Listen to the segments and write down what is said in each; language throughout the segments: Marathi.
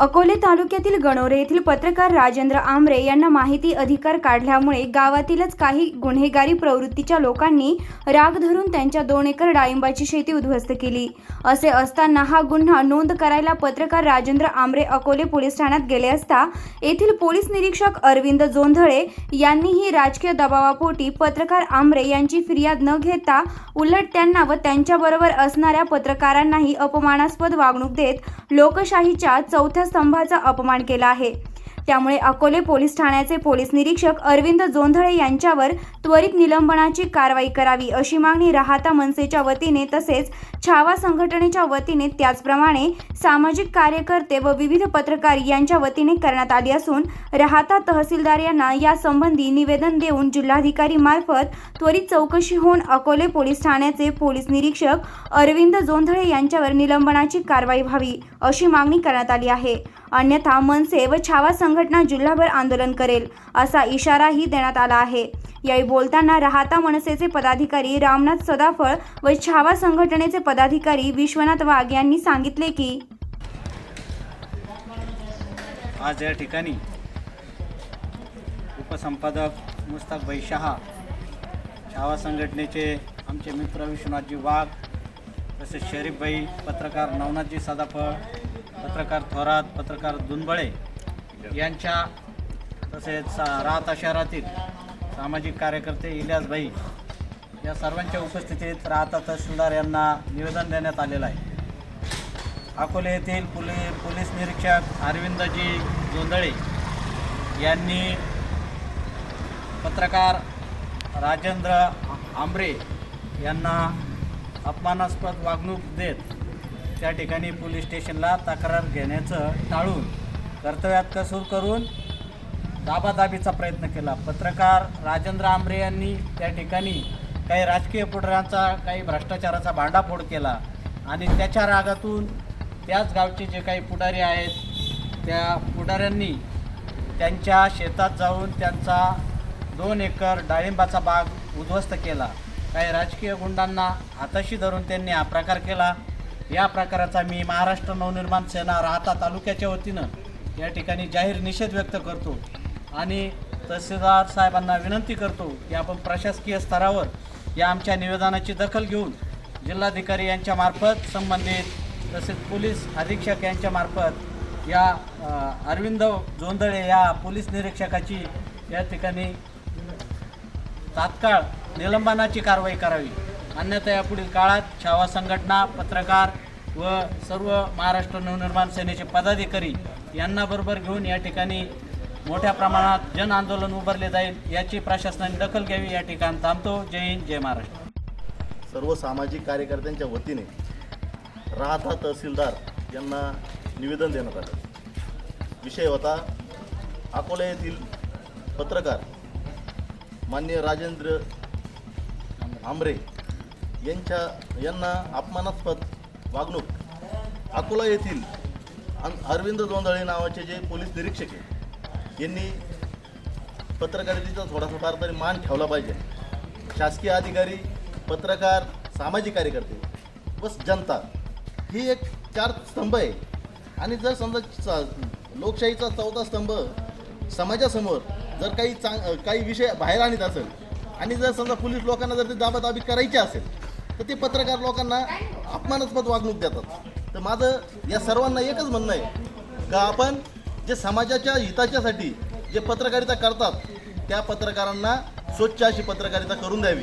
अकोले तालुक्यातील गणोरे येथील पत्रकार राजेंद्र आमरे यांना माहिती अधिकार काढल्यामुळे गावातीलच काही गुन्हेगारी प्रवृत्तीच्या लोकांनी राग धरून त्यांच्या दोन एकर डाळिंबाची शेती उद्ध्वस्त केली. असे असताना हा गुन्हा नोंद करायला पत्रकार राजेंद्र आमरे अकोले पोलीस ठाण्यात गेले असता येथील पोलीस निरीक्षक अरविंद जोंधळे यांनीही राजकीय दबावापोटी पत्रकार आमरे यांची फिर्याद न घेता उलट त्यांना व त्यांच्याबरोबर असणाऱ्या पत्रकारांनाही अपमानास्पद वागणूक देत लोकशाहीच्या चौथ्या स्तंभाचा अपमान केला आहे. त्यामुळे अकोले पोलीस ठाण्याचे पोलीस निरीक्षक अरविंद जोंधळे यांच्यावर त्वरित निलंबनाची कारवाई करावी अशी मागणी राहता मनसेच्या वतीने तसेच छावा संघटनेच्या वतीने त्याचप्रमाणे सामाजिक कार्यकर्ते व विविध पत्रकार यांच्या वतीने करण्यात आली असून राहता तहसीलदार यांना यासंबंधी निवेदन देऊन जिल्हाधिकारी मार्फत त्वरित चौकशी होऊन अकोले पोलीस ठाण्याचे पोलीस निरीक्षक अरविंद जोंधळे यांच्यावर निलंबनाची कारवाई व्हावी अशी मागणी करण्यात आली आहे. अन्यथा मनसे व छावा संघटना जिल्हाभर आंदोलन करेल असा इशाराही देण्यात आला आहे. यावेळी बोलताना राहता मनसेचे पदाधिकारी रामनाथ सदाफळ व छावा संघटनेचे पदाधिकारी विश्वनाथ वाघ यांनी सांगितले की आज या ठिकाणी उपसंपादक मुस्ताक भाई शहा छावा संघटनेचे आमचे मित्र विश्वनाथजी वाघ तसेच शरीफ भाई पत्रकार नवनाथजी सदाफळ पत्रकार थोरात पत्रकार दुनबळे यांच्या तसेच सा- राहता शहरातील सामाजिक कार्यकर्ते इलियासभाई या सर्वांच्या उपस्थितीत राहता तहसीलदार यांना निवेदन देण्यात आलेलं आहे. अकोले येथील पोली पोलीस निरीक्षक अरविंदजी जोंधळे यांनी पत्रकार राजेंद्र आंबरे यांना अपमानास्पद वागणूक देत त्या ठिकाणी पोलीस स्टेशनला तक्रार घेण्याचं टाळून कर्तव्यात कसूर करून दाबादाबीचा प्रयत्न केला. पत्रकार राजेंद्र आंबरे यांनी त्या ठिकाणी काही राजकीय पुढाऱ्यांचा काही भ्रष्टाचाराचा भांडाफोड केला आणि त्याच्या रागातून त्याच गावचे जे काही पुढारी आहेत त्या पुढाऱ्यांनी त्यांच्या शेतात जाऊन त्यांचा दोन एकर डाळिंबाचा बाग उद्ध्वस्त केला. काही राजकीय गुंडांना हाताशी धरून त्यांनी हा प्रकार केला. या प्रकाराचा मी महाराष्ट्र नवनिर्माण सेना राहता तालुक्याच्या वतीनं या ठिकाणी जाहीर निषेध व्यक्त करतो आणि तहसीलदार साहेबांना विनंती करतो की आपण प्रशासकीय स्तरावर या आमच्या निवेदनाची दखल घेऊन जिल्हाधिकारी यांच्यामार्फत संबंधित तसेच पोलीस अधीक्षक यांच्यामार्फत या अरविंद जोंदळे या पोलीस निरीक्षकाची या ठिकाणी तात्काळ निलंबनाची कारवाई करावी. अन्यथा यापुढील काळात छावा संघटना पत्रकार व सर्व महाराष्ट्र नवनिर्माण सेनेचे पदाधिकारी यांना बरोबर घेऊन या ठिकाणी मोठ्या प्रमाणात जन आंदोलन उभारले जाईल याची प्रशासनाने दखल घ्यावी या ठिकाणी थांबतो. जय हिंद जय महाराष्ट्र. सर्व सामाजिक कार्यकर्त्यांच्या वतीने राहता तहसीलदार यांना निवेदन देण्यात आलं. विषय होता अकोला येथील पत्रकार मान्य राजेंद्र आंबरे यांच्या यांना अपमानास्पद वागणूक. अकोला येथील अरविंद जोंधळे नावाचे जे पोलीस निरीक्षक आहे यांनी पत्रकारितेचा थोडासा फार तरी मान ठेवला पाहिजे. शासकीय अधिकारी पत्रकार सामाजिक कार्यकर्ते व जनता ही एक चार स्तंभ आहे. आणि जर समजा लोकशाहीचा चौथा स्तंभ समाजासमोर जर काही चांग काही विषय बाहेर आणत असेल आणि जर समजा पोलीस लोकांना जर ते दाबादाबी करायची असेल तर ते पत्रकार लोकांना अपमानास्पद वागणूक देतात. तर माझं या सर्वांना एकच म्हणणं आहे का आपण जे समाजाच्या हिताच्यासाठी जे पत्रकारिता करतात त्या पत्रकारांना स्वच्छ अशी पत्रकारिता करून द्यावी.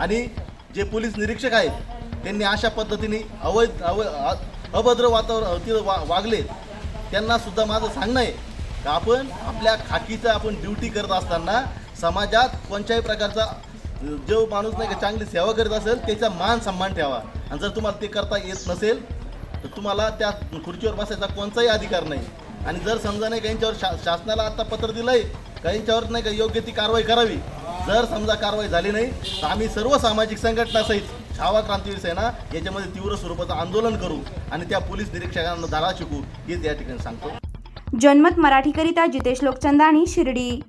आणि जे पोलीस निरीक्षक आहेत त्यांनी अशा पद्धतीने अवैध अव अभद्र वातावरण तिथं वा वागले त्यांना सुद्धा माझं सांगणं आहे का आपण आपल्या खाकीचं आपण ड्युटी करत असताना समाजात कोणत्याही प्रकारचा जो माणूस नाही का चांगली सेवा करीत असेल त्याचा मान सन्मान ठेवा. आणि जर तुम्हाला ते करता येत नसेल तर तुम्हाला त्या खुर्चीवर बसायचा कोणताही अधिकार नाही. आणि जर समजा नाही काहींच्यावर शा शासनाला आता पत्र दिलं आहे यांच्यावर नाही का योग्य ती कारवाई करावी? जर समजा कारवाई झाली नाही तर आम्ही सर्व सामाजिक संघटनासहित छावा क्रांतीवीर सेना याच्यामध्ये तीव्र स्वरूपाचं आंदोलन करू आणि त्या पोलीस निरीक्षकांना धडा शिकू हेच या ठिकाणी सांगतो. जनमत मराठीकरिता जितेश लोकचंदानी शिर्डी.